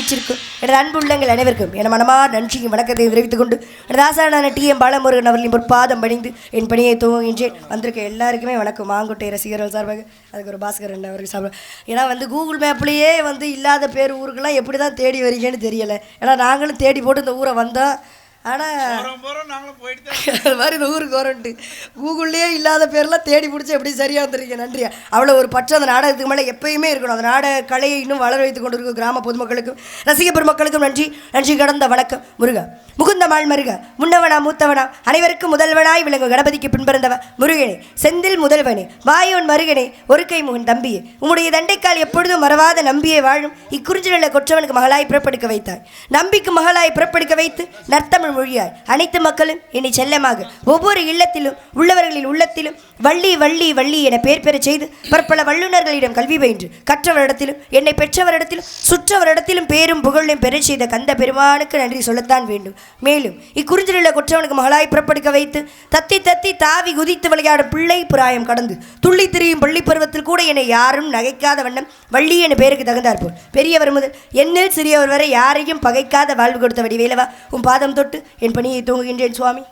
வீச்சிருக்கும் எனது அன்பு உள்ளங்கள் அனைவருக்கும் என மனமார் நன்றியும் வணக்கத்தை தெரிவித்துக் கொண்டு எனது ஆசானான டி எம் பாலமுருகன் அவர்களின் பொற்பாதம் பணிந்து என் பணியை துவங்குகின்றேன். வந்திருக்க எல்லாருக்குமே வணக்கம். மாங்கோட்டை ரசிகர்கள் சார்பாக அதுக்கு ஒரு பாஸ்கரன் அவருக்கு சார்பாக. ஏன்னா வந்து கூகுள் மேப்லேயே வந்து இல்லாத பேர் ஊருக்கெல்லாம் எப்படி தான் தேடி வரீங்கன்னு தெரியலை. ஏன்னா நாங்களும் தேடி போட்டு இந்த ஊரை வந்தோம் ஆனால் அது மாதிரி இந்த ஊருக்கு வரன்ட்டு. கூகுள்லேயே இல்லாத பேர்லாம் தேடி பிடிச்சி எப்படி சரியாக வந்துருக்கீங்க? நன்றி அவ்வளோ ஒரு பற்று அந்த நாடகத்துக்கு மேலே எப்பயுமே இருக்கணும். அந்த நாடக கலையை இன்னும் வளர வைத்துக் கொண்டிருக்கும் கிராம பொதுமக்களுக்கும் ரசிக பெருமக்களுக்கும் நன்றி. நன்றி கடந்த வணக்கம். முருகா. முகுந்த மாள் மருக. முன்னவனா மூத்தவனா. அனைவருக்கும் முதல்வனாய் விளங்கும் கணபதிக்கு பின்பிறந்தவன் முருகனே. செந்தில் முதல்வனே. வாயோன் மருகனே. ஒரு கை முகன் தம்பியே. உம்முடைய தண்டைக்கால் எப்பொழுதும் மறவாத நம்பியே வாழும் இக்குறிஞ்சில கொற்றவனுக்கு மகளாய் பிறப்படுக்க வைத்தாய். நம்பிக்கு மகளாய் பிறப்படுக்க வைத்து நர்த்தமிழ் மொழியாய் அனைத்து மக்களும் இனி செல்லமாக ஒவ்வொரு இல்லத்திலும் உள்ளவர்களின் உள்ளத்திலும் வள்ளி வள்ளி வள்ளி என பேர் பெறச் செய்து பற்பல வல்லுநர்களிடம் கல்வி பயின்று கற்றவரிடத்திலும் என்னை பெற்றவரிடத்திலும் சுற்றவரிடத்திலும் பேரும் புகழையும் பெறச் செய்த கந்த பெருமானுக்கு நன்றி சொல்லத்தான் வேண்டும். மேலும் இக்குறிஞ்சிலுள்ள கொற்றவனுக்கு மகளாய் புறப்படுக்க வைத்து தத்தி தத்தி தாவி குதித்து விளையாடும் பிள்ளை புராயம் கடந்து துள்ளி திரியும் பள்ளி பருவத்தில் கூட என்னை யாரும் நகைக்காத வண்ணம் வள்ளி என பேருக்கு தகுந்தாற்போல். பெரியவர் முதல் என்னில் சிறியவர் வரை யாரையும் பகைக்காத வாழ்வு கொடுத்த வடிவேலவா உன் பாதம் தொட்டு என் பணியை தூங்குகின்றேன் சுவாமி.